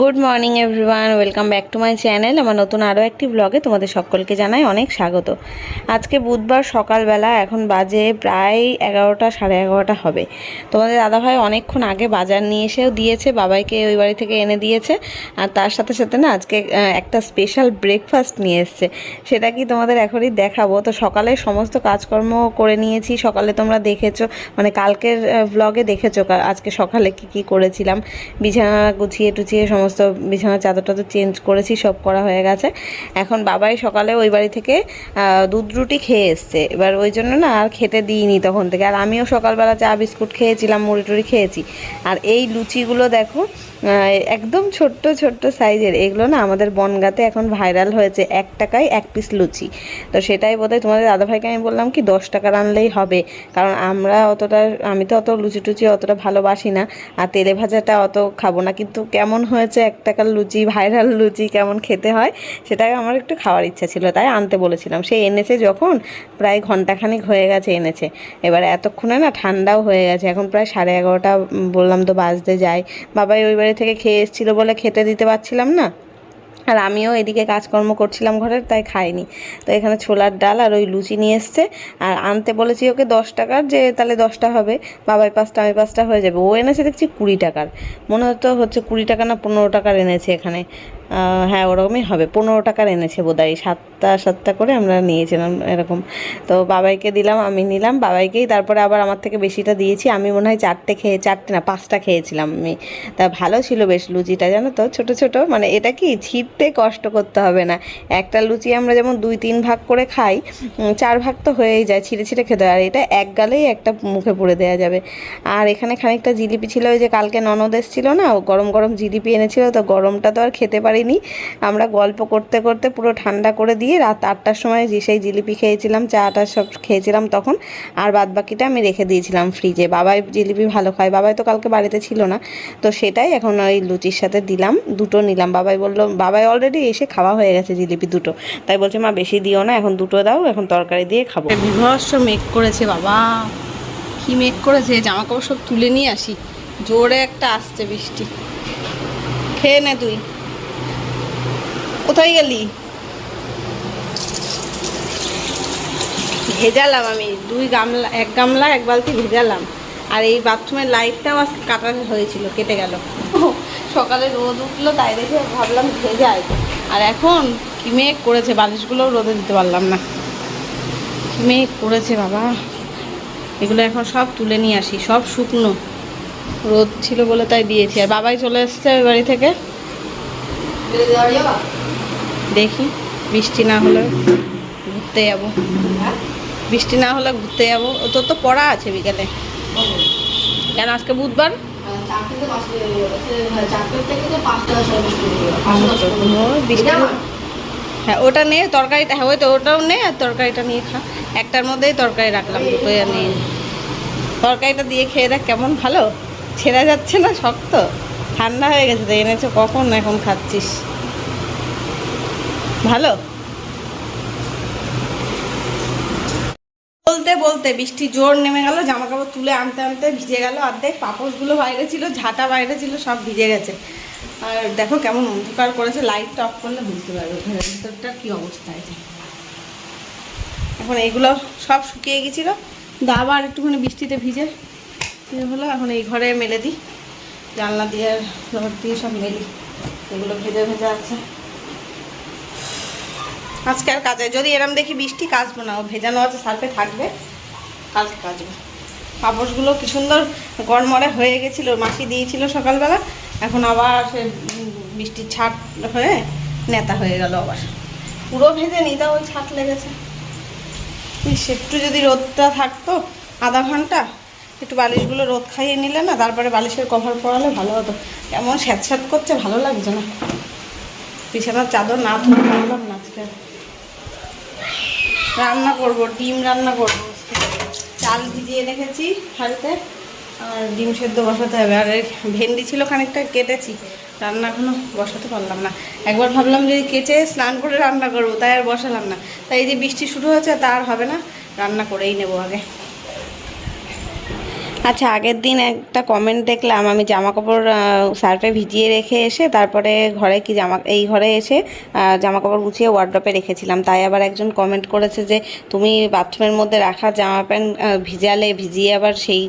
Good morning everyone welcome back to my channel আমার নতুন আরও একটি ব্লগে তোমাদের সকলকে জানাই অনেক স্বাগত। আজকে বুধবার সকালবেলা, এখন বাজে প্রায় এগারোটা, সাড়ে এগারোটা হবে। তোমাদের দাদাভাই অনেকক্ষণ আগে বাজার নিয়ে এসেও দিয়েছে, বাবাইকে ওই বাড়ি থেকে এনে দিয়েছে। আর তার সাথে সাথে না, আজকে একটা স্পেশাল ব্রেকফাস্ট নিয়ে এসছে। সেটা কি তোমাদের এখনই দেখাবো? তো সকালে সমস্ত কাজকর্ম করে নিয়েছি। সকালে তোমরা দেখেছ মানে কালকের ব্লগে দেখেছ। আজকে সকালে কি কি করেছিলাম? বিছানা গুছিয়ে টুছিয়ে সমস্ত বিছানার চাদর টাদর চেঞ্জ করেছি, সব করা হয়ে গেছে। এখন বাবাই সকালে ওই বাড়ি থেকে দুধ রুটি খেয়ে এসছে। এবার ওই জন্য না আর খেতে দিইনি তখন থেকে। আর আমিও সকালবেলা চা, বিস্কুট খেয়েছিলাম, মুড়ি টুড়ি খেয়েছি। আর এই লুচিগুলো দেখো একদম ছোট্ট ছোট্ট সাইজের। এগুলো না আমাদের বনগাতে এখন ভাইরাল হয়েছে এক টাকায় এক পিস লুচি। তো সেটাই বোধহয় তোমাদের দাদাভাইকে আমি বললাম কি, দশ টাকার আনলেই হবে। কারণ আমরা অতটা, আমি তো অত লুচি টুচি অতটা ভালোবাসি না। আর তেলে ভাজাটা অত খাব না। কিন্তু কেমন হয়েছে এক টাকার লুচি, ভাইরাল লুচি কেমন খেতে হয় সেটাই আমার একটু খাওয়ার ইচ্ছা ছিল। তাই আনতে বলেছিলাম। সে এনেছে যখন, প্রায় ঘন্টাখানিক হয়ে গেছে এনেছে। এবার এতক্ষণে না ঠান্ডাও হয়ে গেছে। এখন প্রায় সাড়ে এগারোটা বললাম তো বাজতে যায়। বাবাই ওই বাড়ি থেকে খেয়ে এসেছিল বলে খেতে দিতে পারছিলাম না। আর আমিও এদিকে কাজকর্ম করছিলাম ঘরের, তাই খাইনি। তো এখানে ছোলার ডাল আর ওই লুচি নিয়ে এসছে। আর আনতে বলেছি ওকে দশ টাকার যে তাহলে দশটা হবে বাবাই পাঁচটা, আমি পাঁচটা হয়ে যাবে। ও এনেছে দেখছি কুড়ি টাকার। মনে হতো হচ্ছে কুড়ি টাকা না পনেরো টাকার এনেছে এখানে। হ্যাঁ ওরকমই হবে। পনেরো টাকার এনেছে বোধহয়। সাতটা সাতটা করে আমরা নিয়েছিলাম এরকম। তো বাবাইকে দিলাম, আমি নিলাম। বাবাইকেই তারপরে আবার আমার থেকে বেশিটা দিয়েছি। আমি মনে হয় চারটে খেয়ে, চারটে না, পাঁচটা খেয়েছিলাম আমি। তা ভালো ছিল বেশ লুচিটা, জানো তো? ছোট ছোট। মানে এটা কি ছিটতে কষ্ট করতে হবে না। একটা লুচি আমরা যেমন দুই, তিন ভাগ করে খাই চার ভাগ তো হয়েই যায়, ছিঁড়ে ছিঁড়ে খেতে হয়। আর এটা এক গালেই একটা মুখে পুড়ে দেওয়া যাবে। আর এখানে খানিকটা জিলিপি ছিল, ওই যে কালকে ননদ এসেছিল না গরম গরম জিলিপি এনেছিল, তো গরমটা তো আর খেতে পারিনি। আমরা গল্প করতে করতে পুরো ঠান্ডা করে দিয়ে রাত আটটার সময় সেই জিলিপি খেয়েছিলাম চাটা সব খেয়েছিলাম তখন, আর বাদ বাকিটা আমি রেখে দিয়েছিলাম ফ্রিজে বাবাই জিলিপি ভালো খায়, বাবাই তো কালকে বাড়িতে ছিল না। তো সেটাই এখন ওই লুচির সাথে দিলাম, দুটো নিলাম। বাবাই বলল, বাবাই অলরেডি এসে খাওয়া হয়ে গেছে জিলিপি দুটো। তাই বলছে, মা, বেশি দিও না, এখন দুটো দাও, এখন তরকারি দিয়ে খাব। বিভৎস মেঘ করেছে বাবা। কি মেঘ করেছে? জামা কাপড় সব তুলে নিয়ে আসি। জোরে একটা আসছে বৃষ্টি। খেয়ে নে তুই। কোথায় গেলি? ভেজালাম আমি। দুই গামলা, এক গামলা, এক বালতি ভেজালাম। আর এই বাথরুমের লাইটটাও আজকে কাটা হয়েছিল, কেটে গেল। সকালে রোদ উঠল, তাই দেখে ভাবলাম ভেজাই। আর এখন কি মেঘ করেছে, বালিশগুলোও রোদে দিতে পারলাম না। কি মেঘ করেছে বাবা। এগুলো এখন সব তুলে নিয়ে আসি, সব শুকনো। রোদ ছিল বলে তাই দিয়েছি। আর বাবাই চলে এসছে ওই বাড়ি থেকে। দেখি, বৃষ্টি না হলে ঘুরতে যাব। বৃষ্টি না হলে ঘুরতে যাব। তোর তো পড়া আছে বিকেলে। কেন আজকে বুধবার? হ্যাঁ ওটা নে তরকারিটা হ্যাঁ ওই তো ওটাও নে আর তরকারিটা নিয়ে খা। একটার মধ্যেই তরকারি রাখলাম। দুটোই আর নিয়ে তরকারিটা দিয়ে খেয়ে দেখ কেমন ভালো। ছেঁড়া যাচ্ছে না শক্ত। ঠান্ডা হয়ে গেছে, তো এনেছো কখন? এখন খাচ্ছিস। ভালো? বলতে বলতে, বৃষ্টি জোর নেমে গেল জামা কাপড় তুলে আনতে আনতে ভিজে গেল, অর্ধেক পাপড়গুলো বাইরে ছিল ঝাঁটা বাইরে ছিল, সব ভিজে গেছে। আর দেখো কেমন অন্ধকার করেছে লাইটটা অফ করলে বুঝতে পারবে, ঘরের ভিতরটা কী অবস্থা আছে এখন এইগুলো সব শুকিয়ে গেছিল, কিন্তু আবার একটুখানি বৃষ্টিতে ভিজে হলো, এখন এই ঘরে মেলে দিই, জানলা দিয়ে রড দিয়ে সব মেলি, এগুলো ভেজে ভেজে আছে। আজকে আর কাজে। যদি এরম দেখি বৃষ্টি, কাচবো না। ও ভেজানো আছে, সার্ফে থাকবে। কালকে কাচবো। পাপড়গুলো কি সুন্দর গড়মড়ে হয়ে গেছিল। মাসি দিয়েছিল সকালবেলা। এখন আবার সে বৃষ্টির ছাট হয়ে নেতা হয়ে গেল আবার। পুরো ভেজে নি তাও ওই ছাট লেগেছে। একটু যদি রোদটা থাকতো, আধা ঘণ্টা, একটু বালিশগুলো রোদ খাইয়ে নিলে না, তারপরে বালিশের কভার পরালে ভালো হতো। স্যাঁত স্যাঁত করছে, ভালো লাগছে না। বিছানার চাদর না ধরে পারলাম না আজকে রান্না করব, ডিম রান্না করব। চাল ভিজিয়ে রেখেছি হাড়িতে, আর ডিম সেদ্ধ বসাতে হবে। আর ভেন্ডি ছিল খানিকটা, কেটেছি। রান্না এখনও বসাতে পারলাম না। একবার ভাবলাম যে কেচে স্নান করে রান্না করব, তাই আর বসালাম না। তাই যে বৃষ্টি শুরু হয়েছে, তা আর হবে না। রান্না করেই নেব আগে। আচ্ছা আগের দিন একটা কমেন্ট দেখলাম, আমি জামা কাপড় সার্ফে ভিজিয়ে রেখে এসে তারপরে ঘরে কি জামা, এই ঘরে এসে জামা কাপড় গুছিয়ে ওয়ার্ড্রপে রেখেছিলাম। তাই আবার একজন কমেন্ট করেছে যে, তুমি বাথরুমের মধ্যে রাখা জামা প্যান্ট ভিজালে, ভিজিয়ে আবার সেই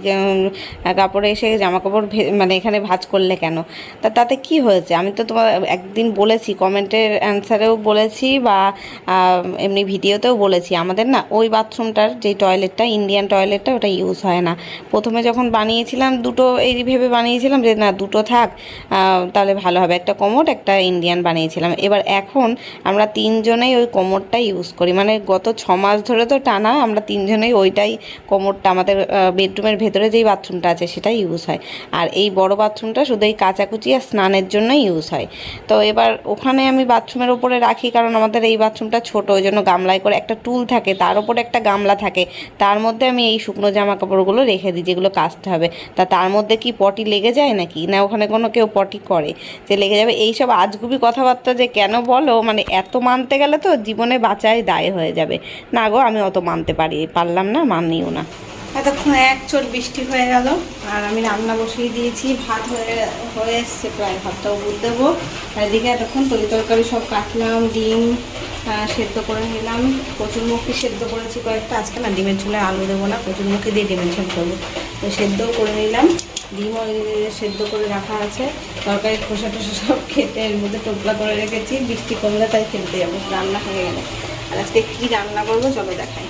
কাপড়ে এসে জামা কাপড় মানে এখানে ভাঁজ করলে কেন? তা, তাতে কি হয়েছে? আমি তো তোমার একদিন বলেছি কমেন্টের অ্যান্সারেও বলেছি বা এমনি ভিডিওতেও বলেছি। আমাদের না ওই বাথরুমটার যে টয়লেটটা ইন্ডিয়ান টয়লেটটা ওটা ইউজ হয় না। প্রথমে যখন বানিয়েছিলাম, দুটো এই ভেবে বানিয়েছিলাম যে, না, দুটো থাক তাহলে ভালো হবে। একটা কোমর একটা ইন্ডিয়ান বানিয়েছিলাম। এবার এখন আমরা তিনজনেই ওই কোমোটটা ইউজ করি। মানে গত ছ মাস ধরে তো টানা, আমরা তিনজনেই ওইটাই কোমরটা আমাদের বেডরুমের ভেতরে যেই বাথরুমটা আছে, সেটাই ইউজ হয়। আর এই বড় বাথরুমটা শুধু এই কাচাকুচি আর স্নানের জন্যই ইউজ হয়। তো এবার ওখানে আমি বাথরুমের ওপরে রাখি, কারণ আমাদের এই বাথরুমটা ছোট, ওই জন্য গামলায় করে একটা টুল থাকে, তার ওপরে একটা গামলা থাকে। তার মধ্যে আমি এই শুকনো জামা কাপড়গুলো রেখে দিই, যেগুলো কাচতে হবে। তা তার মধ্যে কি পটি লেগে যায় নাকি? না ওখানে কোনো কেউ পটি করে? যে লেগে যাবে এইসব আজগুবি কথাবার্তা যে কেন বলো মানে এত মানতে গেলে তো জীবনে বাঁচাই দায় হয়ে যাবে। না গো, আমি অত মানতে পারি, পারলাম না, মানিও না। এতক্ষণ এক চোর বৃষ্টি হয়ে গেল, আর আমি রান্না বসিয়ে দিয়েছি, ভাত হয়ে হয়ে এসছে প্রায় ভাতটাও বুঝ দেবো। এদিকে এতক্ষণ তরি তরকারি সব কাটলাম, ডিম সেদ্ধ করে নিলাম। কচুরমুখী সেদ্ধ করেছি কয়েকটা। আজকে না ডিমের ঝোলে আলু দেবো না কচুরমুখী দিয়ে ডিমের ঝোল করব। তো সেদ্ধও করে নিলাম। ডিম সেদ্ধ করে রাখা আছে। তরকারি খোসা টোসা সব খেতে এর মধ্যে টোপলা করে রেখেছি। বৃষ্টি কমলে তাই খেলতে যাব। রান্না হয়ে গেলে। আর আজকে কী রান্না করব চলো দেখাই।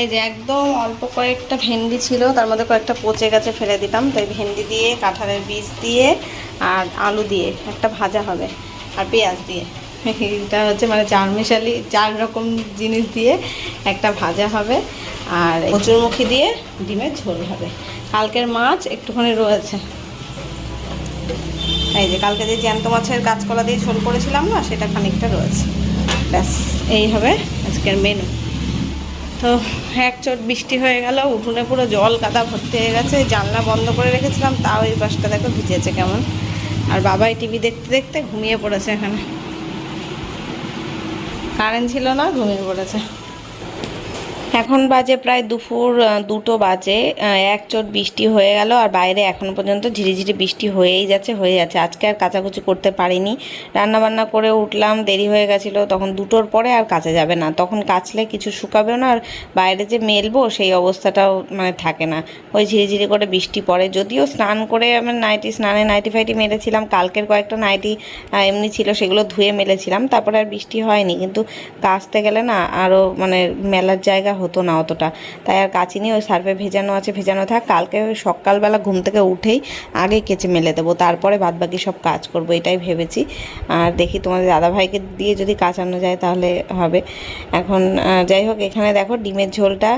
এই যে একদম অল্প কয়েকটা ভেন্ডি ছিল, তার মধ্যে কয়েকটা পচে গেছে ফেলে দিতাম। তাই ভেন্ডি দিয়ে, কাঁঠালের বীজ দিয়ে আর আলু দিয়ে একটা ভাজা হবে। আর পেঁয়াজ দিয়ে। এটা হচ্ছে মানে চার মিশালি চার রকম জিনিস দিয়ে একটা ভাজা হবে আর কচুরমুখী দিয়ে? ডিমের ঝোল হবে। কালকের মাছ একটুখানি রয়েছে। এই যে কালকে যে জ্যান্ত মাছের কাঁচকলা দিয়ে ঝোল করেছিলাম না সেটা খানিকটা রয়েছে। ব্যাস এই হবে আজকের মেনু তো এক চোট বৃষ্টি হয়ে গেল উঠোনে পুরো জল কাদা ভর্তি হয়ে গেছে জানলা বন্ধ করে রেখেছিলাম তাও এই পাশটা দেখো ভিজেছে কেমন। আর বাবাই টিভি দেখতে দেখতে ঘুমিয়ে পড়েছে এখানে। কারেন্ট ছিল না ঘুমিয়ে পড়েছে। এখন বাজে প্রায় দুপুর দুটো বাজে এক চোট বৃষ্টি হয়ে গেল আর বাইরে এখনও পর্যন্ত ঝিরিঝিরি বৃষ্টি হয়েই যাচ্ছে, হয়ে যাচ্ছে। আজকে আর কাচাকুচি করতে পারিনি। রান্না বান্না করে উঠলাম, দেরি হয়ে গেছিল, তখন দুটোর পরে আর কাচা যাবে না। তখন কাচলে কিছু শুকাবেও না আর বাইরে যে মেলবো সেই অবস্থাটাও মানে থাকে না। ওই ঝিরিঝিরি করে বৃষ্টি পড়ে। যদিও স্নান করে আমি নাইটি, স্নানে নাইটি ফাইটি মেরেছিলাম, কালকের কয়েকটা নাইটি এমনি ছিল, সেগুলো ধুয়ে মেলেছিলাম, তারপরে আর বৃষ্টি হয়নি। কিন্তু কাচতে গেলে না আরও মানে মেলার জায়গা হতো না অতটা। তাই আর কাচিনি ওই সার্ফে ভেজানো আছে, ভেজানো থাক। কালকে সকালবেলা ঘুম থেকে উঠেই আগে কেচে মেলে দেবো। তারপরে বাদবাকি সব কাজ করব, এটাই ভেবেছি। আর দেখি তোমাদের দাদাভাইকে দিয়ে যদি কাচানো যায় তাহলে হবে। এখন যাই হোক, এখানে দেখো ডিমের ঝোলটা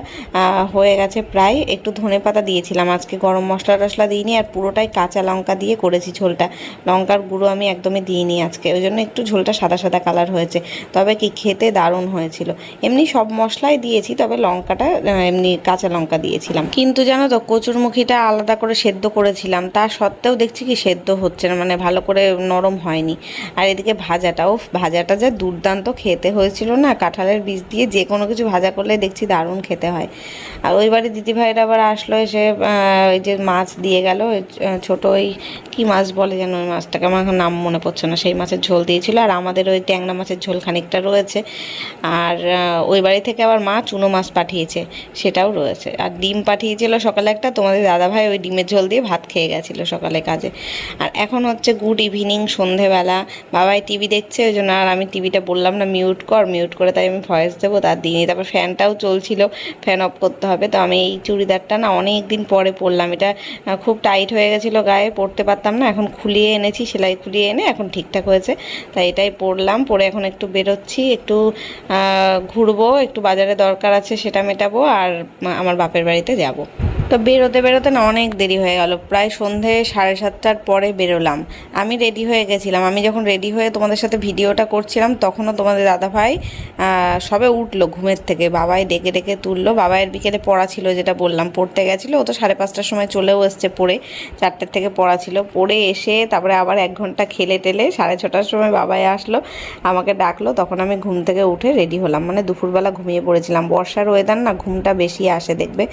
হয়ে গেছে প্রায়। একটু ধনে পাতা দিয়েছিলাম। আজকে গরম মশলা টশলা দিইনি আর পুরোটাই কাঁচা লঙ্কা দিয়ে করেছি ঝোলটা। লঙ্কার গুঁড়ো আমি একদমই দিইনি আজকে। ওই জন্য একটু ঝোলটা সাদা সাদা কালার হয়েছে। তবে কি খেতে দারুণ হয়েছিল। এমনি সব মশলাই দিয়েছি, তবে লঙ্কাটা এমনি কাঁচা লঙ্কা দিয়েছিলাম। কিন্তু জানো তো, কচুরমুখিটা আলাদা করে সেদ্ধ করেছিলাম। তা সত্ত্বেও দেখছি কি সেদ্ধ হচ্ছে না মানে ভালো করে নরম হয়নি। আর এদিকে ভাজাটাও ভাজাটা যা দুর্দান্ত খেতে হয়েছিল না। কাঁঠালের বীজ দিয়ে যে কোনো কিছু ভাজা করলে দেখছি দারুণ খেতে হয়। আর ওই বাড়ি দিদিভাইরা আবার আসলো এসে ওই যে মাছ দিয়ে গেল ছোট ওই, কী মাছ বলে যেন ওই মাছটাকে? আমার নাম মনে পড়ছে না। সেই মাছের ঝোল দিয়েছিল। আর আমাদের ওই ট্যাংরা মাছের ঝোল খানিকটা রয়েছে। আর ওই বাড়ি থেকে আবার মা চুনো মাছ পাঠিয়েছে, সেটাও রয়েছে। আর ডিম পাঠিয়েছিল সকালে একটা, তোমাদের দাদাভাই ওই ডিমের ঝোল দিয়ে ভাত খেয়ে গেছিল সকালে কাজে। আর এখন হচ্ছে গুড ইভিনিং সন্ধেবেলা। বাবাই টিভি দেখছে, ওই জন্য আর আমি টিভিটা বললাম না মিউট কর মিউট করে তাই আমি ভয়েস দেবো তার দিনই তারপর ফ্যানটাও চলছিল ফ্যান অফ করতে হবে। তো আমি এই চুড়িদারটা না অনেক দিন পরে পরলাম। এটা খুব টাইট হয়ে গেছিল গায়ে, পরতে পারতাম না। এখন খুলিয়ে এনেছি, সেলাই খুলিয়ে এনে এখন ঠিকঠাক হয়েছে। তাই এটাই পরলাম, পরে এখন একটু বেরোচ্ছি, একটু ঘুরবো, একটু বাজারে দরকার আছে সেটা মেটাবো আর আমার বাপের বাড়িতে যাব। তো বেরোতে বেরোতে না অনেক দেরি হয়ে গেল। প্রায় সন্ধে সাড়ে সাতটার পরে বেরোলাম। আমি রেডি হয়ে গেছিলাম। আমি যখন রেডি হয়ে তোমাদের সাথে ভিডিওটা করছিলাম, তখনও তোমাদের দাদাভাই সবে উঠল ঘুমের থেকে। বাবাই ডেকে ডেকে তুললো। বাবাইয়ের বিকেলে পড়া ছিল যেটা বললাম। পড়তে গেছিল। ও তো সাড়ে পাঁচটার সময় চলেও এসছে পড়ে। চারটের থেকে পড়া ছিল। পড়ে এসে তারপরে আবার এক ঘণ্টা খেলে টেলে সাড়ে ছটার সময় বাবাই আসলো, আমাকে ডাকলো। তখন আমি ঘুম থেকে উঠে রেডি হলাম। মানে দুপুরবেলা ঘুমিয়ে পড়েছিলাম। বর্ষার ওয়েদার না ঘুমটা বেশি আসে দেখবে।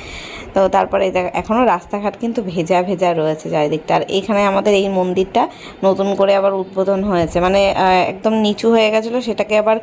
তো তারপরে তারপরে এই দেখ- এখনও রাস্তাঘাট কিন্তু ভেজা ভেজা রয়েছে চারিদিকটা। আর এখানে আমাদের এই মন্দিরটা নতুন করে আবার উদ্বোধন হয়েছে। মানে একদম নিচু হয়ে গেছিল, সেটাকে আবার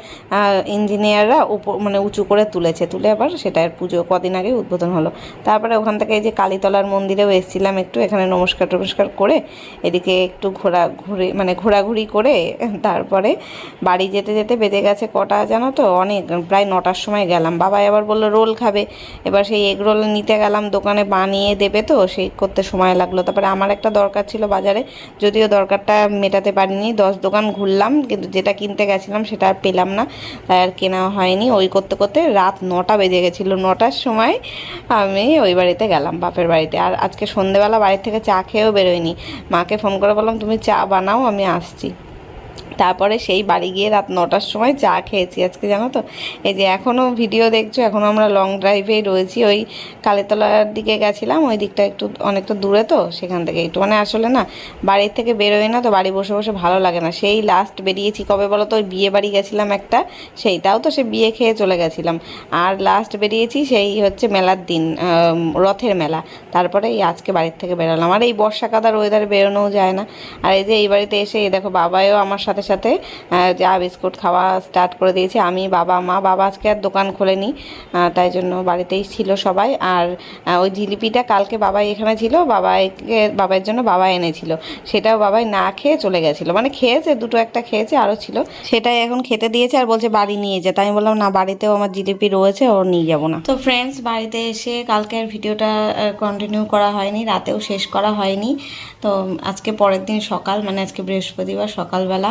ইঞ্জিনিয়াররা উপর মানে উঁচু করে তুলেছে। তুলে আবার সেটার পুজো কদিন আগে উদ্বোধন হলো। তারপরে ওখান থেকে এই যে কালীতলার মন্দিরেও এসেছিলাম একটু, এখানে নমস্কার টমস্কার করে এদিকে একটু ঘোরা, ঘুরে মানে ঘোরাঘুরি করে তারপরে বাড়ি যেতে যেতে বেজে গেছে কটা জানো তো? অনেক, প্রায় নটার সময় গেলাম। বাবাই আবার বলল, রোল খাবে। এবার সেই এগ রোল নিতে গেলাম দোকানে বানিয়ে দেবে তো, সেই করতে সময় লাগল। তারপরে আমার একটা দরকার ছিল বাজারে, যদিও দরকারটা মেটাতে পারিনি। দশ দোকান ঘুরলাম, কিন্তু যেটা কিনতে গেছিলাম সেটা আর পেলাম না, তাই আর কেনা হয়নি। ওই করতে করতে রাত নটা বেজে গেছিল। নটার সময় আমি ওই বাড়িতে গেলাম, বাপের বাড়িতে। আর আজকে সন্ধেবেলা বাড়ি থেকে চা খেয়েও বেরোয়নি। মাকে ফোন করে বললাম, তুমি চা বানাও, আমি আসছি। তারপরে সেই বাড়ি গিয়ে রাত নটার সময় চা খেয়েছি আজকে, জানো তো? এই যে এখনও ভিডিও দেখছ এখনও আমরা লং ড্রাইভেই রয়েছি, ওই কালীতলার দিকে গেছিলাম, ওই দিকটা একটু, অনেকটা দূরে তো, সেখান থেকে একটু। মানে আসলে না, বাড়ির থেকে বেরোই না তো, বাড়ি বসে বসে ভালো লাগে না। সেই লাস্ট বেরিয়েছি কবে বলো তো ওই বিয়ে বাড়ি গেছিলাম একটা, সেইটাও তো সে বিয়ে খেয়ে চলে গেছিলাম। আর লাস্ট বেরিয়েছি সেই হচ্ছে মেলার দিন রথের মেলা। তারপরে এই আজকে বাড়ির থেকে বেরোলাম। আর এই বর্ষা কাদার ওয়েদারে বেরোনোও যায় না। আর এই যে এই বাড়িতে এসে, এই দেখো বাবাও আমার সাথে সাথে চা বিস্কুট খাওয়া স্টার্ট করে দিয়েছি। আমি, বাবা, মা, বাবা আজকে আর দোকান খোলেনি তাই জন্য বাড়িতেই ছিল সবাই। আর ওই জিলিপিটা কালকে বাবাই এখানে ছিল, বাবাইকে বাবার জন্য বাবা এনেছিল। সেটাও বাবাই না খেয়ে চলে গেছিল। মানে খেয়েছে, দুটো একটা খেয়েছে, আরও ছিল। সেটাই এখন খেতে দিয়েছে আর বলছে বাড়ি নিয়ে যেতে আমি বললাম, না, বাড়িতেও আমার জিলিপি রয়েছে ও নিয়ে যাব না। তো ফ্রেন্ডস বাড়িতে এসে কালকের ভিডিওটা কন্টিনিউ করা হয়নি, রাতেও শেষ করা হয়নি। তো, আজকে পরের দিন সকাল মানে আজকে বৃহস্পতিবার সকালবেলা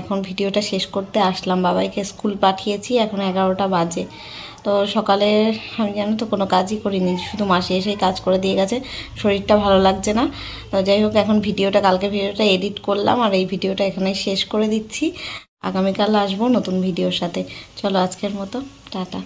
এখন ভিডিওটা শেষ করতে আসলাম। বাবাইকে স্কুল পাঠিয়েছি, এখন এগারোটা বাজে। তো সকালে আমি জানো তো কোনো কাজই করিনি, শুধু মাসে এসেই কাজ করে দিয়ে গেছে, শরীরটা ভালো লাগছে না। তো যাই হোক, এখন ভিডিওটা, কালকে ভিডিওটা এডিট করলাম আর এই ভিডিওটা এখানে শেষ করে দিচ্ছি। আগামীকাল আসব নতুন ভিডিওর সাথে। চলো আজকের মতো, টাটা।